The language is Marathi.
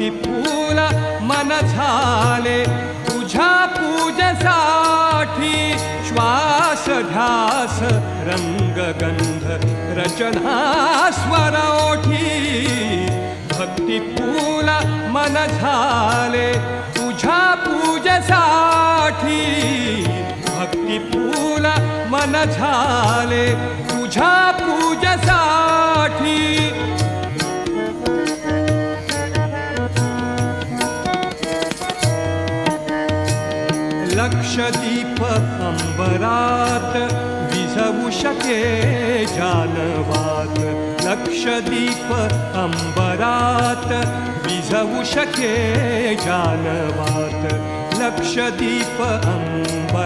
भक्ती मन झाले. तुझ्या पूजेसाठी श्वास ध्यास रंग गंध रचना स्वर ओठी. भक्ती फूल मन झाले. तुझ्या पूजेसाठी भक्ती फूल मन झाले. तुझ्या पूजेसाठी लक्षदीप अंबरात विझवू शके जानवात। लक्षदीप अंबरात विझवू शके जानवात। लक्षदीप अंबरात